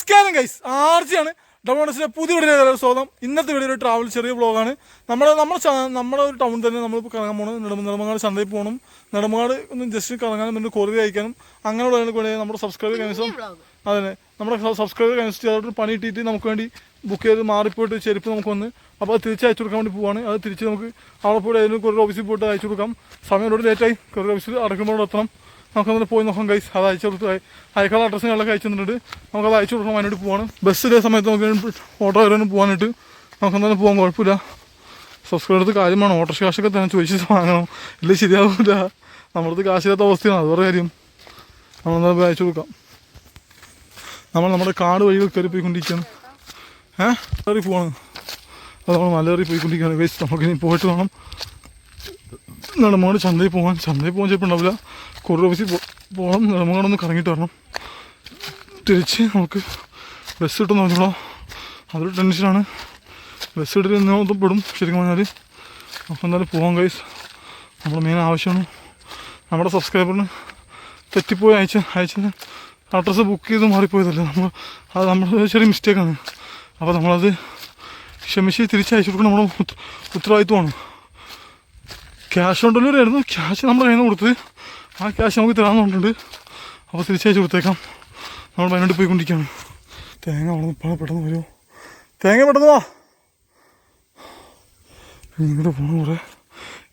നമസ്കാരം ഗൈസ് ആർജിയാണ് ഡബിൾസിലെ പുതിയ വീഡിയോ സ്വാഗതം. ഇന്നത്തെ വീഡിയോ ഒരു ട്രാവൽ ചെറിയ ബ്ലോഗാണ് നമ്മുടെ നമ്മുടെ നമ്മുടെ ഒരു ടൗൺ തന്നെ നമ്മളിപ്പോൾ കറങ്ങാൻ പോകണം നെടുമ്പ നെടുമങ്ങാട് ചന്തയിൽ പോകണം നെടുമങ്ങാട് ഒന്ന് ജസ്റ്റ് കറങ്ങാനും പിന്നെ കൊറിയ അയക്കാനും. അങ്ങനെയുള്ള കൂടെ നമ്മുടെ സബ്സ്ക്രൈബർ കൈവസം അതന്നെ. നമ്മുടെ സബ്സ്ക്രൈബർ കൈവസം ചെയ്തിട്ട് പണി ഇട്ടിട്ട് നമുക്ക് വേണ്ടി ബുക്ക് ചെയ്ത് മാറിപ്പോയിട്ട് ചെരുപ്പ് നമുക്ക് വന്ന് അപ്പോൾ അത് തിരിച്ച് അയച്ചു കൊടുക്കാൻ വേണ്ടി പോവാണ്. അത് തിരിച്ച് നമുക്ക് അവിടെ പോയി അതിന് കൊറിയർ ഓഫീസിൽ പോയിട്ട് അയച്ചു കൊടുക്കാം. സമയം ഒരു ലേറ്റായി കൊറിയർ ഓഫീസിൽ അടക്കുമ്പോൾ എത്തണം. നമുക്കതിന് പോയി നോക്കാം കൈസ് അത് അയച്ചു കൊടുത്ത് അയ- അഡ്രസ്സുകളൊക്കെ അയച്ചു തന്നിട്ടുണ്ട്. നമുക്കത് അയച്ചു കൊടുക്കണം അതിനോട് പോവാണ് ബസ്സിലെ സമയത്ത് നമുക്ക് ഓട്ടോ വരാനും പോകാനായിട്ട്. നമുക്കെന്തായാലും പോകാൻ കുഴപ്പമില്ല. സബ്സ്ക്രൈബർ കാര്യമാണ് ഓട്ടോ കാശൊക്കെ തന്നെ ചോദിച്ച് വാങ്ങണം. ഇല്ല ശരിയാവില്ല നമ്മളത് കാശില്ലാത്ത അവസ്ഥയാണ്. അത് വേറെ കാര്യം. നമ്മളെന്താ അയച്ചു കൊടുക്കാം. നമ്മൾ നമ്മുടെ കാട് വഴികൾ കയറി പോയിക്കൊണ്ടിരിക്കുകയാണ് ഏഹ് കയറി പോവാണ്. അത് നമ്മൾ മലയേറി പോയിക്കൊണ്ടിരിക്കുകയാണ്. നമുക്ക് ഇനി പോയിട്ട് വേണം. നെടുമങ്ങാട് ചന്തയിൽ പോകാൻ. ചന്തയിൽ പോകാൻ ചിലപ്പോൾ ഉണ്ടാവില്ല. കുറേ ഓഫീസിൽ പോകണം. നടമാണൊന്ന് കറങ്ങിയിട്ട് വരണം. തിരിച്ച് നമുക്ക് ബസ് കിട്ടുന്ന പറഞ്ഞോളാം. അതൊരു ടെൻഷനാണ് ബസ് ഇട്ടിട്ട് ഒന്നും പെടും ശരിക്കും പറഞ്ഞാൽ അപ്പോൾ എന്തായാലും പോകാം കൈസ് നമ്മുടെ മെയിൻ ആവശ്യമാണ്. നമ്മുടെ സബ്സ്ക്രൈബറിന് തെറ്റിപ്പോയി അയച്ച അയച്ച അഡ്രസ്സ് ബുക്ക് ചെയ്ത് മാറിപ്പോയതല്ലേ? നമ്മൾ അത് നമ്മുടെ ചെറിയ മിസ്റ്റേക്കാണ് അപ്പോൾ നമ്മളത് ക്ഷമിച്ച് തിരിച്ചയച്ചു കൊടുക്കണം. നമ്മുടെ ഉത്ത- ഉത്തരവാദിത്വമാണ്. ക്യാഷ് ഓൺ ഡെലിവറി ആയിരുന്നു. ക്യാഷ് നമ്മുടെ കയ്യിൽ നിന്ന് കൊടുത്ത്. ആ ക്യാഷ് നമുക്ക് തരാമെന്ന് പറഞ്ഞിട്ടുണ്ട്. അപ്പോൾ തിരിച്ചയച്ച് കൊടുത്തേക്കാം. നമ്മൾ വയനാട്ടിൽ പോയിക്കൊണ്ടിരിക്കുകയാണ്. തേങ്ങ വളർന്ന് ഇപ്പോൾ പെട്ടെന്ന് വരുമോ തേങ്ങ പെട്ടെന്ന് വാ. ഇങ്ങോട്ട് പോകണം കുറേ.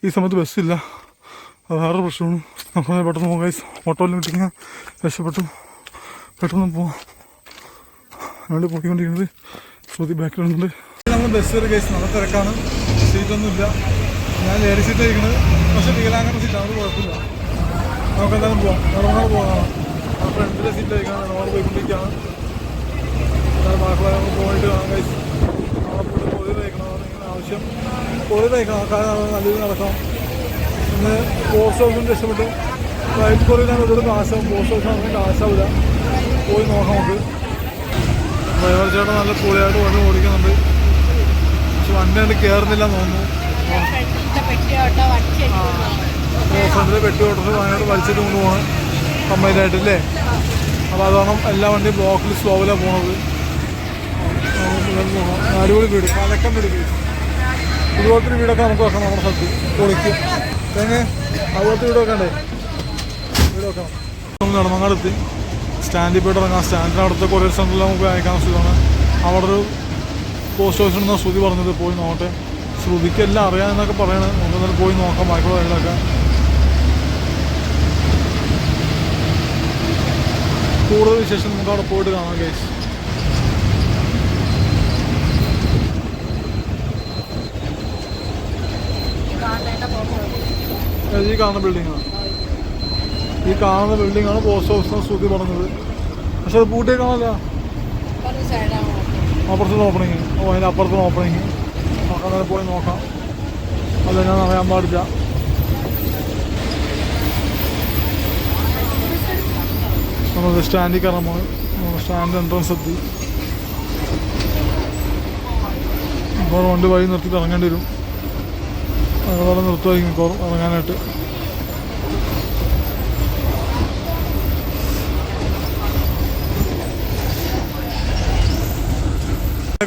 ഈ സമയത്ത് ബസ്സില്ല അത് വേറെ പ്രശ്നമാണ്. നമുക്ക് പെട്ടെന്ന് പോകാം ഓട്ടോയിൽ കിട്ടിങ്ങനെ രക്ഷപ്പെട്ടു. പെട്ടെന്ന് പോവാം. അങ്ങോട്ട് പോയിക്കൊണ്ടിരിക്കുന്നത് ശ്രുതി ബാക്കിലുണ്ട് നമ്മൾ ബസ് കയറി കേസ് നല്ല തിരക്കാണ്. സീറ്റൊന്നും ഇല്ല ഞാൻ ലേഡി സീറ്റ് ഇരിക്കുന്നത് പക്ഷേ വികലാംഗരുടെ സീറ്റ് അത് കുഴപ്പമില്ല. നമുക്ക് എന്തായാലും പോവാം നിറമാട് പോകാം. ആ ഫ്രണ്ടിലെ സീറ്റ് ഇരിക്കണം നിറമാട് പോയിക്കൊണ്ടിരിക്കുകയാണ്. എന്നാലും ബാക്കിയുള്ള നമുക്ക് പോയിട്ട് കാണാൻ ഗൈസ് നാളെ പോയിട്ട് അയക്കണമെന്നാണ് ഇങ്ങനെ ആവശ്യം. പോയി തയ്ക്കണം കാരണം നമ്മൾ നല്ല രീതിയിൽ നടക്കാം ഇന്ന് പോസ്റ്റ് ഓഫീസിന് രക്ഷപ്പെട്ടു പ്രൈവറ്റ് കൊറിയറാണ് ഒരുപാട് കാശാവും പോസ്റ്റ് ഓഫീസ് ആണെങ്കിൽ കാശാവില്ല പോയി നോക്കാം നമുക്ക്. ഡ്രൈവർ ചേട്ടൻ നല്ല പൊളിയായിട്ട് വണ്ടി ഓടിക്കുന്നുണ്ട്. പക്ഷെ വണ്ടി കണ്ട് കയറുന്നില്ല തോന്നുന്നു. ഫ്രണ്ടിലെ പെട്ടി ഓട്ടോസ് വയനാട് വലിച്ചിട്ട് കൊണ്ടുപോകണം കമ്പൈനായിട്ട് അപ്പം അപ്പോൾ അതുകാരണം എല്ലാ വണ്ടി ബ്ലോക്കിൽ സ്ലോവിലാണ് പോണത്. അടിപൊളി വീട് പലക്കം വീട് ഒരു വീടൊക്കെ നമുക്ക് വെക്കണം നമ്മുടെ സ്ഥലത്ത് പൊളിക്ക്. തേങ്ങ അതുപോലത്തെ വീട് വെക്കണ്ടേ? വീട് വെക്കണം. നമുക്ക് നെടുമങ്ങാടെത്തി സ്റ്റാൻഡിൽ പോയിട്ട് ഇറങ്ങാം. സ്റ്റാൻഡിന്റെ അവിടുത്തെ കൊറിയർ സെന്ററിൽ നമുക്ക് അയക്കാൻ സുഖമാണ്. അവിടെ ഒരു പോസ്റ്റ് ഓഫീസിൽ നിന്ന് ശ്രുതി പറഞ്ഞത് പോയി നോക്കട്ടെ. ശ്രുതിക്ക് എല്ലാം അറിയാമെന്നൊക്കെ പറയണത് നമുക്ക് എന്തായാലും പോയി നോക്കാം ബാക്കിയുള്ള കാര്യങ്ങളൊക്കെ കൂടുതൽ വിശേഷം നമുക്ക് അവിടെ പോയിട്ട് കാണാം കേസ് ഈ കാണുന്ന ബിൽഡിങ്ങാണ് ഈ കാണുന്ന ബിൽഡിങ്ങാണ് പോസ്റ്റ് ഓഫീസ് ശ്രുതി പറഞ്ഞത്. പക്ഷെ അത് പൂട്ടിയേക്കാണല്ലോ അപ്പുറത്തുനിന്ന് ഓപ്പണിങ്. ഓ അതിന്റെ അപ്പുറത്തുനിന്ന് ഓപ്പണിങ്. നോക്കാം നേരെ പോയി നോക്കാം. അതെന്നാന്ന് അറിയാൻ പാടില്ല. നമ്മൾ സ്റ്റാൻഡിൽ കയറാൻ പോയി സ്റ്റാൻഡ് എൻട്രൻസ് എത്തി. ഇപ്പോൾ വണ്ടി വഴി നിർത്തി ഇറങ്ങേണ്ടി വരും. അതുപോലെ നിർത്തുമായിരിക്കും ഇപ്പോൾ ഇറങ്ങാനായിട്ട്.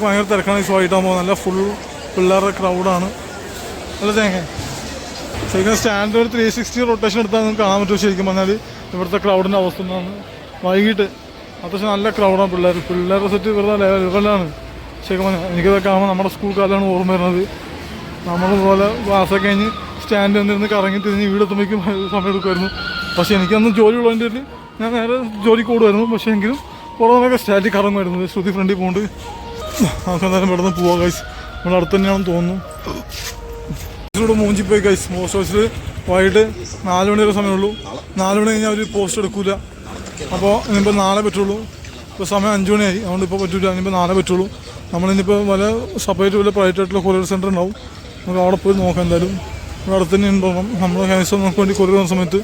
ഭയങ്കര തിരക്കാണ് ഈ ഷോ ആയിട്ടാകുമ്പോൾ നല്ല ഫുൾ പിള്ളേരുടെ ക്രൗഡാണ് അല്ല തേങ്ങ. ശരിക്കും സ്റ്റാൻഡ് ഒരു ത്രീ സിക്സ്റ്റി റൊട്ടേഷൻ എടുത്താൽ നിങ്ങൾക്ക് കാണാൻ പറ്റുമോ ശരിക്കും പറഞ്ഞാൽ ഇവിടുത്തെ ക്രൗഡിന്റെ അവസ്ഥ എന്താണ്? വൈകിട്ട്. അത്യാവശ്യം നല്ല ക്രൗഡാണ് പിള്ളേർ പിള്ളേരുടെ സെറ്റ് വെറുതെ ലെവലാണ് ശരിക്കും പറഞ്ഞാൽ എനിക്കിതൊക്കെ കാണുമ്പോൾ നമ്മുടെ സ്കൂൾ കാലമാണ് ഓർമ്മ വരുന്നത്. നമ്മൾ പോലെ ക്ലാസ്സൊക്കെ കഴിഞ്ഞ് സ്റ്റാൻഡ് വന്നിരുന്ന് കറങ്ങി തിരിഞ്ഞ് വീടെത്തുമ്പോഴേക്കും സമയം എടുക്കുമായിരുന്നു. പക്ഷേ എനിക്കന്ന് ജോലി ഉള്ളതിന്റെ പേരിൽ ഞാൻ നേരെ ജോലി ഓടുമായിരുന്നു പക്ഷേ എങ്കിലും പുറമൊക്കെ സ്റ്റാൻഡിൽ കറങ്ങുമായിരുന്നു. ശ്രുതി ഫ്രണ്ടിൽ പോകുന്നുണ്ട് നമുക്ക് എന്തായാലും പെട്ടെന്ന് പോവാം ഗൈസ് നമ്മുടെ അടുത്ത് തന്നെയാണെന്ന് തോന്നുന്നു. ഇവിടെ മൂഞ്ചി പോയി ഗൈസ് പോസ്റ്റ് ഓഫീസിൽ വൈകിട്ട് നാല് മണി വരെ സമയമുള്ളൂ. നാല് മണി കഴിഞ്ഞാൽ അവർ പോസ്റ്റ് എടുക്കൂല. അപ്പോൾ ഇനിയിപ്പോൾ നാളെ പറ്റുള്ളൂ. ഇപ്പോൾ സമയം അഞ്ച് മണിയായി. അതുകൊണ്ട് ഇപ്പോൾ പറ്റൂല. ഇനിയിപ്പോൾ നാളെ പറ്റുള്ളൂ. നമ്മളിനിപ്പോൾ വല്ല സെപ്പറേറ്റ് വല്ല പ്രൈവറ്റ് ആയിട്ടുള്ള കൊറിയർ സെന്റർ ഉണ്ടാവും. നമുക്ക് അവിടെ പോയി നോക്കാം എന്തായാലും. ഇവിടെ അടുത്ത് തന്നെ ഉണ്ടാവണം നമ്മൾ കേസ് നമുക്ക് വേണ്ടി കൊറിയർ വന്ന സമയത്ത്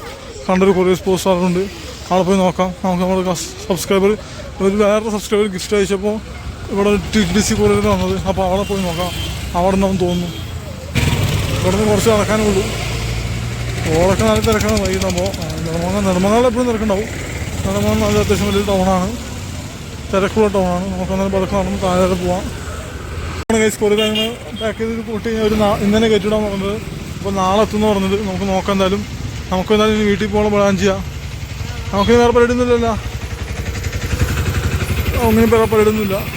കണ്ടൊരു കൊറിയർ പോസ്റ്റ് ആറുണ്ട് അവിടെ പോയി നോക്കാം. നമുക്ക് നമ്മുടെ സബ്സ്ക്രൈബർ ഒരു വേറെ സബ്സ്ക്രൈബർ ഗിഫ്റ്റ് അയച്ചപ്പോൾ ഇവിടെ ടി സി കോളേജിൽ വന്നത്. അപ്പോൾ അവിടെ പോയി നോക്കാം. അവിടെ നിന്നും തോന്നുന്നു. ഇവിടുന്ന് കുറച്ച് നടക്കാനേ ഉള്ളൂ. ഓളൊക്കെ നല്ല തിരക്കാണ്. വൈകുന്നപ്പോൾ നെടുമങ്ങ നിർമ്മങ്ങാട് എപ്പോഴും തിരക്കുണ്ടാവും. നിർമ്മങ്ങ നല്ല അത്യാവശ്യം വലിയ ടൗണാണ്. തിരക്കുള്ള ടൗണാണ്. നമുക്ക് അന്നേരം പതുക്കെ നടന്ന് താഴെ പോവാം. ഗൈസ് കുറേ അങ്ങനെ പാക്ക് ചെയ്ത് കൂട്ടി ഒരു നാ- ഇന്ന് തന്നെ കയറ്റിടാൻ പറഞ്ഞത്. അപ്പോൾ നാളെ എത്തുമെന്ന് പറഞ്ഞത്. നമുക്ക് നോക്കാം എന്തായാലും. നമുക്ക് എന്തായാലും വീട്ടിൽ പോകണം പ്ലാൻ ചെയ്യാം. നമുക്ക് വേറെ പരിടുന്നില്ലല്ലോ അങ്ങനെ വേറെ പരിപാടിയൊന്നുമില്ല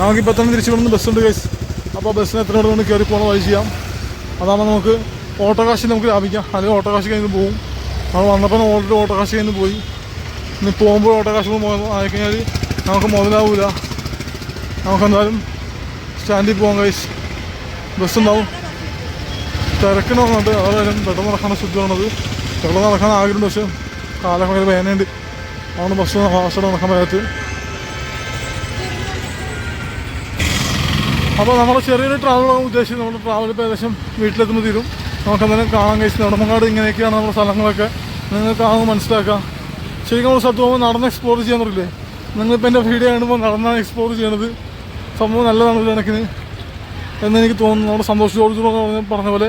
നമുക്ക് ഇപ്പോൾ തന്നെ തിരിച്ചു വിടുന്ന ബസ്സുണ്ട് ഗൈസ് അപ്പോൾ ബസ്സിന് എത്ര കൊണ്ട് കയറി പോകണം വഴി ചെയ്യാം. അതാകുമ്പോൾ നമുക്ക് ഓട്ടോ കാശ് നമുക്ക് ലാഭിക്കാം. അല്ലെങ്കിൽ ഓട്ടോ കാശ് കഴിഞ്ഞ് പോകും നമ്മൾ വന്നപ്പോൾ ഓൾറെഡി ഓട്ടോ കാശ് കഴിഞ്ഞ് പോയി. ഇനി പോകുമ്പോൾ ഓട്ടോ കാശ് ആയിക്കഴിഞ്ഞാൽ നമുക്ക് മുതലാവൂല. നമുക്ക് എന്തായാലും സ്റ്റാൻഡിൽ പോകാം കൈസ് ബസ് ഉണ്ടാവും. തിരക്കിന് വന്നിട്ട് അതായാലും പെട്ടെന്ന് നടക്കാൻ ശുദ്ധമാണത് പെട്ടെന്ന് നടക്കാൻ ആഗ്രഹമുണ്ട് പക്ഷേ കാലൊക്കെ വേനയുണ്ട് അതുകൊണ്ട് ബസ് ഫാസ്റ്റോടെ നടക്കാൻ പറ്റത്ത് അപ്പോൾ നമ്മൾ ചെറിയൊരു ട്രാവൽ ഉദ്ദേശിച്ചത്. നമ്മൾ ട്രാവൽ ഇപ്പോൾ ഏകദേശം വീട്ടിലെത്തുമ്പോൾ തീരും. നമുക്ക് അന്നേരം കാണാൻ കഴിച്ചു നെടുമങ്ങാട് ഇങ്ങനെയൊക്കെയാണ് നമ്മുടെ സ്ഥലങ്ങളൊക്കെ. നിങ്ങൾ കാണുമ്പോൾ മനസ്സിലാക്കാം. ശരിക്കും നമ്മൾ സ്ഥലത്ത് പോകുമ്പോൾ നടന്ന് എക്സ്പ്ലോർ ചെയ്യാൻ പറ്റില്ലേ? നിങ്ങളിപ്പോൾ എന്റെ വീഡിയോ കാണുമ്പോൾ നടന്നാണ് എക്സ്പ്ലോർ ചെയ്യണത്. സംഭവം നല്ലതാണ് ഒരു കണക്കിന് എന്ന് എനിക്ക് തോന്നുന്നു. നമ്മുടെ സന്തോഷ് ജോർജ് പറഞ്ഞ പോലെ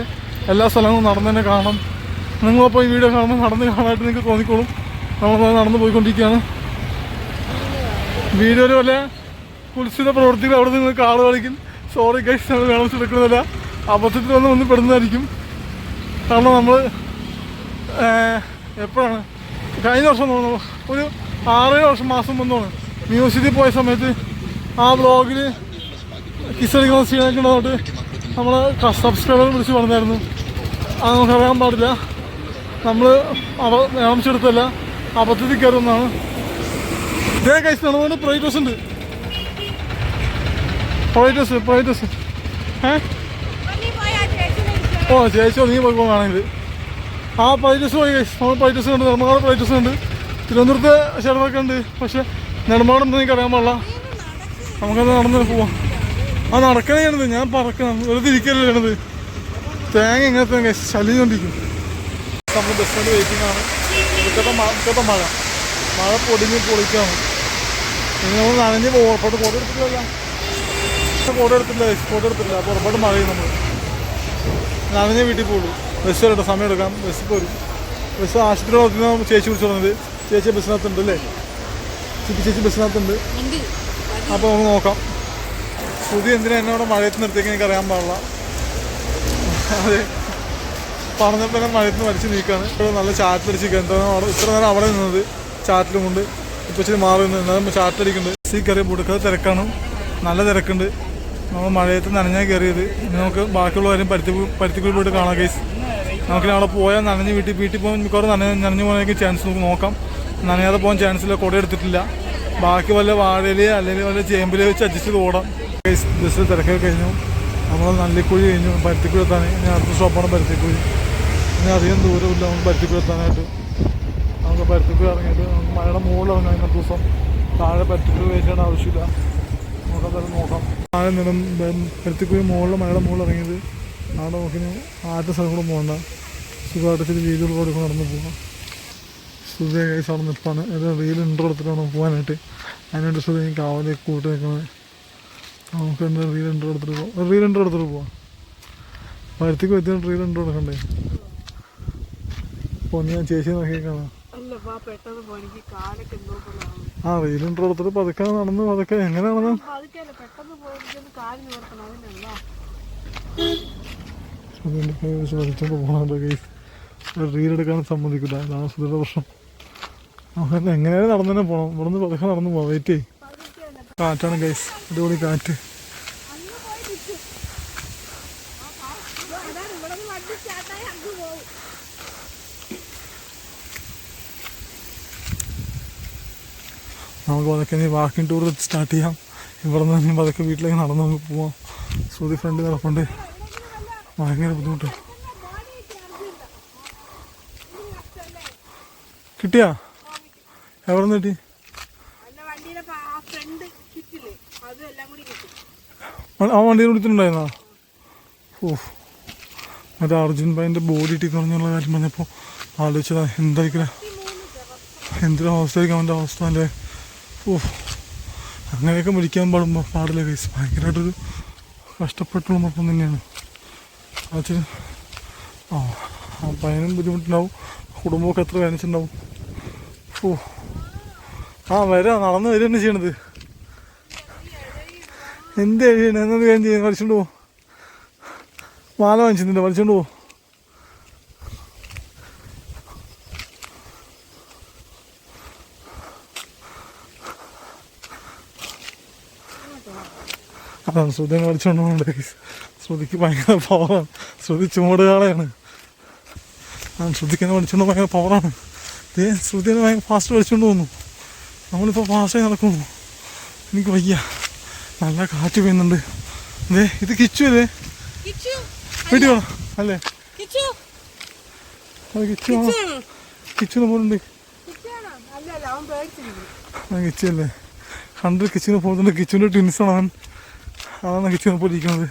എല്ലാ സ്ഥലങ്ങളും നടന്ന് തന്നെ കാണണം. നിങ്ങളപ്പോൾ ഈ വീഡിയോ കാണുമ്പോൾ നടന്ന് കാണാനായിട്ട് നിങ്ങൾക്ക് തോന്നിക്കോളും. നമ്മൾ നടന്ന് പോയിക്കൊണ്ടിരിക്കുകയാണ്. വീഡിയോയിൽ വല്ല കുൽസിത പ്രവർത്തികൾ അവിടെ നിങ്ങൾക്ക് കാട് കളിക്കും സോറി ഗൈസ് നമ്മൾ വേണം എടുക്കുന്നില്ല അബദ്ധത്തിൽ വന്ന് വന്ന് പെടുന്നതായിരിക്കും. കാരണം നമ്മൾ എപ്പോഴാണ്? കഴിഞ്ഞ വർഷം തോന്നുന്നു ഒരു ആറേഴ് വർഷം മാസം മുന്നാണ് മ്യൂസിയത്തിൽ പോയ സമയത്ത് ആ ബ്ലോഗിൽ കിസടിക്കുന്ന സീനൊക്കെ ഉള്ളതുകൊണ്ട് നമ്മൾ സബ്സ്ക്രൈബർ വിളിച്ച് പറഞ്ഞായിരുന്നു. അത് നമുക്ക് പാടില്ല. നമ്മൾ അവ വേണമെടുത്തല്ല അബദ്ധത്തിൽ കയറുന്നതാണ് ഇതേ കഴിച്ച് നടന്നുകൊണ്ട് പ്രൈറ്റസ് ഉണ്ട്. പ്രൈറ്റസ് പോയിട്ട് ഏ? ഓ ചേച്ചി നീ പോയി കാണാനിത് ആ പ്രൈറ്റസ് പോയി നമ്മൾ പ്രൈറ്റസ് ഉണ്ട് നെടുമ്പാട് പ്രൈറ്റസ് ഉണ്ട്. തിരുവനന്തപുരത്ത് ക്ഷേത്രമൊക്കെ ഉണ്ട്. പക്ഷെ നെടുമങ്ങാട് ഉണ്ടെന്ന് എനിക്ക് അറിയാൻ പാടില്ല. നമുക്കത് നടന്ന് പോവാം. ആ നടക്കണേണത് ഞാൻ പറക്കണം. വെറുതെ ഇരിക്കല്ലേ ചെയ്യണത്. തേങ്ങ ഇങ്ങനത്തെ ശല്യം നമ്മൾ ബസ് സ്റ്റാൻഡ് വെയിറ്റിംഗ് ആണ്. ഇവിടുത്തെ മഴ ഇവിടുത്തെ മഴ. മഴ പൊടിഞ്ഞ് പൊളിക്കാണ്. ഇനി നമ്മൾ നനഞ്ഞ് പുറത്തോട്ട് കോട കോട എടുത്തില്ല കോട എടുത്തില്ല. അപ്പോൾ ഒരുപാട് മഴയും നമ്മൾ നനഞ്ഞേ വീട്ടിൽ പോകുള്ളൂ ബസ് വരട്ടെ സമയം എടുക്കാം. ബസ് പോരും. ബസ് ആശുപത്രി വളർത്തുന്ന ചേച്ചി വിളിച്ചു പറഞ്ഞത്. ചേച്ചി ബസ്സിനകത്തുണ്ട് അല്ലേ? ചേച്ചി ചേച്ചി ബസ്സിനകത്തുണ്ട്. അപ്പോൾ നമുക്ക് നോക്കാം. പുതിയ എന്തിനാ എന്നെ അവിടെ മഴയത്ത് നിർത്തിയൊക്കെ എനിക്ക് അറിയാൻ പാടില്ല. അതെ. പറഞ്ഞപ്പോൾ തന്നെ മഴയത്ത് മരിച്ച് നീക്കാണ്. ഇപ്പോൾ നല്ല ചാറ്റിലടിച്ച് എന്താ അവിടെ. ഇത്ര നേരം അവിടെ നിന്നത്. ചാറ്റിലും കൊണ്ട് ഇപ്പോൾ ഇച്ചിരി മാറി നിന്ന്. എന്നാലും ചാറ്റിലടിക്കുന്നുണ്ട് സീ കൊടുക്കാതെ തിരക്കാണ്. നല്ല തിരക്കുണ്ട്. നമ്മൾ മഴയത്ത് നനഞ്ഞാൽ കയറിയത് ഇനി നമുക്ക് ബാക്കിയുള്ള കാര്യം പരുത്തി പരുത്തിക്കുഴി പോയിട്ട് കാണാം കേസ് നമുക്ക് അവിടെ പോയാൽ നനഞ്ഞ് വീട്ടിൽ വീട്ടിൽ പോകാൻ മിക്കവാറും നനഞ്ഞ് നനഞ്ഞു പോകാനൊക്കെ ചാൻസ് നമുക്ക് നോക്കാം. നനയാതെ പോകാൻ ചാൻസ് ഇല്ല. കുട എടുത്തിട്ടില്ല. ബാക്കി വല്ല വാഴയിൽ അല്ലെങ്കിൽ വല്ല ചേമ്പിൽ വെച്ച് അഡ്ജസ്റ്റ് ചെയ്ത് ഓടാം. കേസ് ജസ്റ്റ് തിരക്കൊക്കെ കഴിഞ്ഞു. നമ്മൾ നല്ലിക്കുഴി കഴിഞ്ഞു. പരുത്തിക്കുഴി എത്താൻ ഇനി അടുത്ത സ്റ്റോപ്പാണ് പരുത്തിക്കുഴി. ഇനി അധികം ദൂരമില്ല. നമുക്ക് പരുത്തിക്കുഴി എത്താനായിട്ട്. നമുക്ക് പരുത്തിക്കുഴി ഇറങ്ങിയിട്ട് നമുക്ക് മഴയുടെ മുകളിൽ ഇറങ്ങാം. ഇന്നത്തെ ദിവസം. താഴെ പരുത്തിക്കുഴി വെച്ചിട്ട് ആവശ്യമില്ല. നമുക്ക് നോക്കാം. താഴെ നിന്നും പരുത്തിക്കുഴി മുകളിൽ മഴയുടെ മുകളിൽ ഇറങ്ങിയത് അവിടെ നോക്കി ആറ്റ സ്ഥലം കൂടെ പോകണ്ട. സുഖമായിട്ട് ഇച്ചിരി വീതികൾ കൂടെ നടന്ന് പോകാം. സുഖ കേസ് അവിടെ നിൽപ്പാണ് ഒരു റീൽ ഇൻട്രോ എടുത്തിട്ടാണ് പോകാനായിട്ട്? അതിനായിട്ട് സുഖം എനിക്ക് കാവലേക്ക് കൂട്ടി നിൽക്കുന്നത് നമുക്ക് എന്താ റീൽ ഇൻട്രോ എടുത്തിട്ട് പോകാം റീൽ ഇൻട്രോ എടുത്തിട്ട് പോവാം. പരുത്തിക്ക് എത്തിയിട്ട് റീൽ ഇൻട്രോ എടുക്കണ്ടേ? അപ്പോൾ ഞാൻ ചേച്ചി നോക്കിയേക്കാണ് ആ റീൽ ഇൻട്രോ എടുത്തിട്ട് പതുക്കെ നടന്ന് പതുക്കെ. എങ്ങനെ വലിച്ചോണ്ട് കേസ് എടുക്കാൻ സമ്മതിക്കില്ല അതാണ് സുധയുടെ പ്രശ്നം നമുക്ക് എങ്ങനെയാണ് നടന്നു തന്നെ പോകണം ഇവിടുന്ന് പതുക്കെ നടന്നു പോവാം. വെയിറ്റ് കാറ്റാണ് ഗൈസ് അടിപൊളി കാറ്റ്. നമുക്ക് അതൊക്കെ ഇനി വാക്കിംഗ് ടൂർ സ്റ്റാർട്ട് ചെയ്യാം. ഇവിടെ നിന്ന് തന്നെ പതുക്കെ വീട്ടിലേക്ക് നടന്ന് നമുക്ക് പോവാം. ശ്രുതി ഫ്രണ്ട് കിടപ്പുണ്ട് ഭയങ്കര ബുദ്ധിമുട്ട്. കിട്ടിയാ? എവിടെ നിന്ന് കിട്ടി. ആ വണ്ടിയിൽ വിളിച്ചിട്ടുണ്ടായിരുന്നോ ഓ. മറ്റേ അർജുൻ ഭായിന്റെ ബോഡി ഇട്ടി പറഞ്ഞുള്ള കാര്യം പറഞ്ഞപ്പോൾ ആലോചിച്ചതാ എന്തായിരിക്കില്ല എന്തൊരു അവസ്ഥയായിരിക്കും അവന്റെ അവസ്ഥ അല്ലേ? ഓ. അങ്ങനെയൊക്കെ മുടിക്കാൻ പാടുമ്പോൾ പാടില്ല കേസ് ഭയങ്കരമായിട്ടൊരു കഷ്ടപ്പെട്ടുള്ള മൊത്തം തന്നെയാണ്. അച്ഛൻ ആ ആ പയ്യനും ബുദ്ധിമുട്ടുണ്ടാവും. കുടുംബമൊക്കെ എത്ര വേദനിച്ചിട്ടുണ്ടാവും. ഓ ആ വരാ. നടന്ന് വരിക തന്നെ ചെയ്യണത്. എന്ത് ചെയ്യണേ എന്നത് കാര്യം ചെയ്യുന്നത്? വലിച്ചോണ്ട് പോവും മാല വാങ്ങിച്ചിട്ടുണ്ട്. വലിച്ചോണ്ട് പോ. അതാണ് ശ്രുതി കളിച്ചോണ്ട് ശ്രുതിക്ക് ഭയങ്കര പവറാണ് ശ്രുതി ചുമടുകാളയാണ് ശ്രുതിക്കെന്നെ കളിച്ചോണ്ട് ഭയങ്കര പവറാണ് ദേ ശ്രുതിനെ ഭയങ്കര ഫാസ്റ്റ് കളിച്ചോണ്ട് പോകുന്നു നമ്മളിപ്പോൾ ഫാസ്റ്റായി നടക്കുന്നു. എനിക്ക് വയ്യ. നല്ല കാറ്റ് പെയ്യുന്നുണ്ട്. ദേ ഇത് കിച്ചു അല്ലേ? കിച്ചു വീട്ടിൽ വേണം അല്ലേ? കിച്ചു. അത് കിച്ചു ആണോ കിച്ചിന് ആ കിച്ചു അല്ലേ? കണ്ട് കിച്ചുനെ പോകുന്നുണ്ട്. കിച്ചുവിന്റെ ട്വിൻസാണ് അവൻ. അതാണ് കിച്ചുനെ പോലെ ഇരിക്കുന്നത്.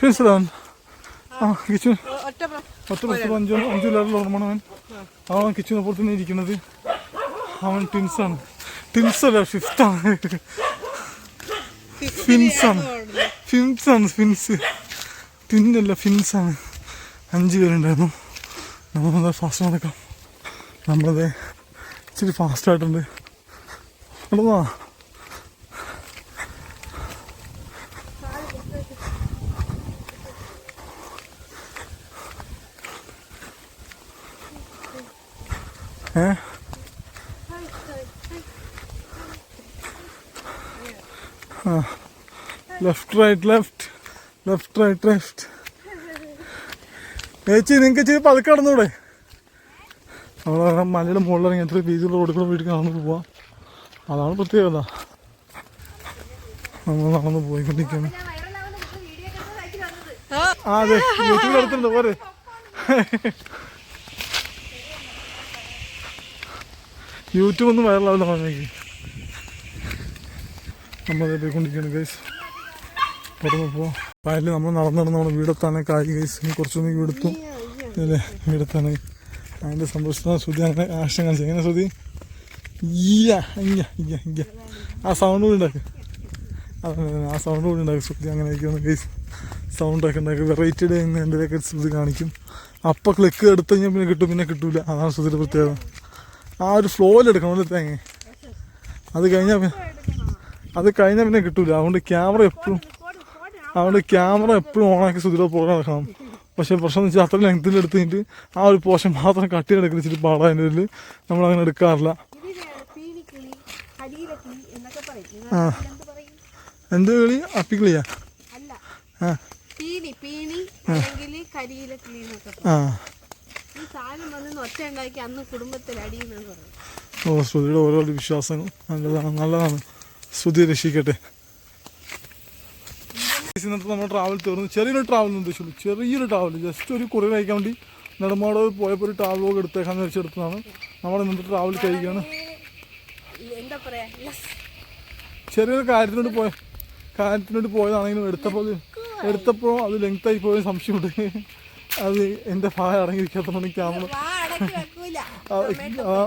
ട്വിൻസ് അവൻ ആ കിച്ചു. ഒറ്റ പ്ര- പത്ത് പത്ത് അഞ്ചോ അഞ്ചു ലെവലിൽ ഓർമ്മ അവൻ അവൻ കിച്ചുനെ പോലെ തന്നെ ഇരിക്കുന്നത്. അവൻ ട്വിൻസാണ്. ട്വിൻസ് അല്ല ഫിഫ്ത്താണ് ഫിൻസാണ്. ഫിൻസാണ് ഫിൻസ്. ട്വിന്നല്ല ഫിൻസാണ്. അഞ്ച് പേരുണ്ടായിരുന്നു. നമ്മളത് ഫാസ്റ്റ് നടക്കാം. നമ്മളത് ഇച്ചിരി ഫാസ്റ്റായിട്ടുണ്ട് നടന്നാ left right left left right left ചേച്ചി നിങ്ങൾക്ക് ഇച്ചിരി പതുക്കെ കടന്നൂടെ നമ്മൾ മലയുടെ മുകളിൽ എത്ര ബീച്ചിലുള്ള റോഡിൽ കൂടെ വീട്ടിൽ നടന്ന് പോവാം. അതാണ് പ്രത്യേകത. നമ്മൾ നടന്ന് പോയിക്കൊണ്ടിരിക്കുകയാണ് ആ, അതെ. യൂട്യൂബിൽ എടുത്തിട്ടുണ്ട് പോരെ. യൂട്യൂബ് ഒന്നും വൈറലാവില്ല പറഞ്ഞേക്ക് നമ്മൾ പോയിക്കൊണ്ടിരിക്കുകയാണ് ഗൈസ് പോവാം വയലിൽ നമ്മൾ നടന്നു നടന്ന് നമ്മുടെ വീടെത്താണ് ആയി ഗൈസ് കുറച്ചൊന്നും വീടെത്തും. അല്ലേ? വീടെത്താണ് അതിന്റെ സന്തോഷത്തിനാണ് ശ്രുതി അങ്ങനെ ആശം കാണിച്ചു എങ്ങനെ ശ്രുതി? ആ സൗണ്ട് കൂടി ഉണ്ടാക്കുക ആ സൗണ്ട് കൂടി ഉണ്ടാക്കും ശ്രുതി അങ്ങനെയൊക്കെയാണ് ഗൈസ് സൗണ്ടൊക്കെ ഉണ്ടാക്കി. വെറൈറ്റി ഡേ എന്തെങ്കിലുമൊക്കെ ശ്രുതി കാണിക്കും. അപ്പം ക്ലിക്ക് എടുത്തു കഴിഞ്ഞാൽ പിന്നെ കിട്ടും പിന്നെ കിട്ടൂല. അതാണ് ശ്രുതിയുടെ പ്രത്യേകത. ആ ഒരു ഫ്ലോയിൽ എടുക്കണം അല്ലേ തേങ്ങ? അത് കഴിഞ്ഞാൽ അത് കഴിഞ്ഞാൽ പിന്നെ കിട്ടൂല. അതുകൊണ്ട് ക്യാമറ എപ്പോഴും. അതുകൊണ്ട് ക്യാമറ എപ്പോഴും ഓണാക്കി ശ്രുതിയുടെ പുറകെ നടക്കണം. പക്ഷേ പ്രശ്നം എന്ന് വെച്ചാൽ അത്ര ലെങ്ത്തിൽ എടുത്തിട്ട് ആ ഒരു പോഷൻ മാത്രം കട്ടി എടുക്കിച്ചിട്ട് പാടാതിന്റെ ഇതിൽ നമ്മൾ അങ്ങനെ എടുക്കാറില്ല. ആ. എന്ത് കളി? അപ്പിക്കളിയാ ആ. ഓ ശ്രുതിയുടെ ഓരോ വിശ്വാസങ്ങൾ. നല്ലതാണ് നല്ലതാണ്. ശ്രുതി രക്ഷിക്കട്ടെ. ഇന്നത്തെ നമ്മുടെ ട്രാവൽ തീർന്നു ചെറിയൊരു ട്രാവൽ ഉദ്ദേശിച്ചുള്ളൂ. ചെറിയൊരു ട്രാവൽ ജസ്റ്റ് ഒരു കുറി കഴിക്കാൻ വേണ്ടി നെടുമാട് പോയപ്പോൾ ഒരു ട്രാവൽ പോകെ എടുത്തേക്കാന്ന് വെച്ചെടുത്തതാണ് നമ്മുടെ ഇന്നത്തെ ട്രാവൽ കഴിക്കുകയാണ്. ചെറിയൊരു കാര്യത്തിനോട് പോയ കാര്യത്തിനോട് പോയതാണെങ്കിലും എടുത്തപ്പോൾ എടുത്തപ്പോൾ അത് ലെങ്ത് ആയി പോയ സംശയമുണ്ട്. അത് എന്റെ ഭാഗം അടങ്ങിയിരിക്കാത്തതുകൊണ്ട് ക്യാമറ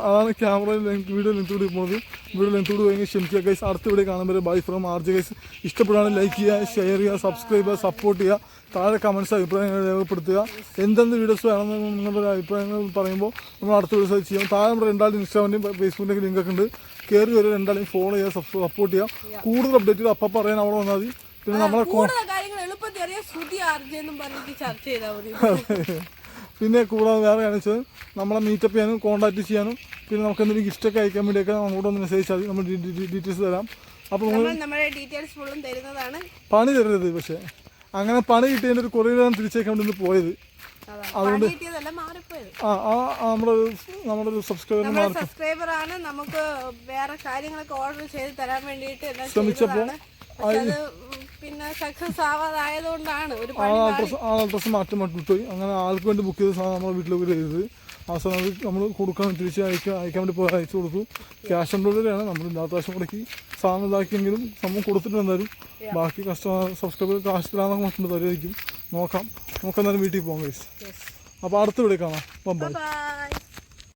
അതാണ് ക്യാമറയിൽ വീഡിയോ ലെങ്ത് കൂടി പോകുന്നത് വീഡിയോ ലെങ്ത് കൂടി പോയെങ്കിൽ ക്ഷമിക്കുക ഗൈസ് അടുത്ത വീഡിയോ കാണാൻ കാണുമ്പോൾ ബൈ ഫ്രം ആർജ് ഗൈസ് ഇഷ്ടപ്പെടുകയാണെങ്കിൽ ലൈക്ക് ചെയ്യുക ഷെയർ ചെയ്യുക സബ്സ്ക്രൈബ് ചെയ്യുക സപ്പോർട്ട് ചെയ്യുക. താഴെ കമൻസ് അഭിപ്രായങ്ങൾ രേഖപ്പെടുത്തുക. എന്തെന്ത് വീഡിയോസ് വേണമെന്ന് നിങ്ങളുടെ അഭിപ്രായങ്ങൾ പറയുമ്പോൾ നമ്മൾ അടുത്ത വീഡിയോസ് ചെയ്യാം. താഴെ നമ്മുടെ രണ്ടാളും ഇൻസ്റ്റാഗ്രാമിന്റെയും ഫേസ്ബുക്കിന്റെയും ലിങ്ക് ഒക്കെ ഉണ്ട്. കയറി വരെ രണ്ടാളും ഫോളോ ചെയ്യുക സപ്പോർട്ട് ചെയ്യുക. കൂടുതൽ അപ്ഡേറ്റുകൾ അപ്പം പറയാൻ അവിടെ വന്നാൽ മതി. പിന്നെ നമ്മളെ കാര്യങ്ങൾ എളുപ്പത്തിൽ അറിയാൻ ശ്രുതി ആർജെന്നും പറഞ്ഞിട്ട് ചർച്ച ചെയ്താൽ മതി. പിന്നെ കൂടാതെ വേറെ കാണിച്ചത് നമ്മളെ മീറ്റപ്പ് ചെയ്യാനും കോൺടാക്ട് ചെയ്യാനും പിന്നെ നമുക്ക് എന്തെങ്കിലും ഗിഫ്റ്റൊക്കെ അയക്കാൻ വേണ്ടിയൊക്കെ നമ്മളോട് ഒന്ന് മെസ്സേജ് ചെയ്താൽ നമ്മൾ ഡീറ്റെയിൽസ് തരാം. അപ്പോൾ നമ്മൾ ഡീറ്റെയിൽസ് തരുന്നതാണ്. പണി തരരുത് പക്ഷേ. അങ്ങനെ പണി കിട്ടിയതിന്റെ ഒരു കുറേ നേരം തിരിച്ചേക്കാൻ വേണ്ടി പോയത്. അതുകൊണ്ട് ആ ആ നമ്മുടെ നമ്മുടെ ഒരു സബ്സ്ക്രൈബർ സബ്സ്ക്രൈബർ ആണ് നമുക്ക് വേറെ കാര്യങ്ങളൊക്കെ ഓർഡർ ചെയ്ത് തരാൻ വേണ്ടിയിട്ട് ശ്രമിച്ചപ്പോൾ പിന്നെ സക്സസ് ആവാതായതുകൊണ്ടാണ് ഒരു ആ പണി ആ അഡ്രസ്സ് മാറ്റം വിട്ടുപോയി അങ്ങനെ ആൾക്ക് വേണ്ടി ബുക്ക് ചെയ്ത സാധനം നമ്മുടെ വീട്ടിലേക്ക് ചെയ്തത് ആ സാധനം അത് നമ്മൾ കൊടുക്കാൻ തിരിച്ച് അയക്കാൻ അയക്കാൻ വേണ്ടി പോയി അയച്ചു കൊടുത്തു. ക്യാഷ് ഓൺ ഡെലിവറിയാണ് നമ്മൾ ഇല്ലാത്ത പ്രാവശ്യം മുടക്കി സാധനം ഇതാക്കിയെങ്കിലും സംഭവം കൊടുത്തിട്ട് എന്തായാലും ബാക്കി കസ്റ്റമർ സബ്സ്ക്രൈബർ കാശ് തരാന്നൊക്കെ മറ്റുണ്ട് തരുമായിരിക്കും. നോക്കാം. നമുക്ക് എന്തായാലും വീട്ടിൽ പോകാം ഗൈസ് അപ്പോൾ അടുത്ത വീഡിയോ കാണാം. ബൈ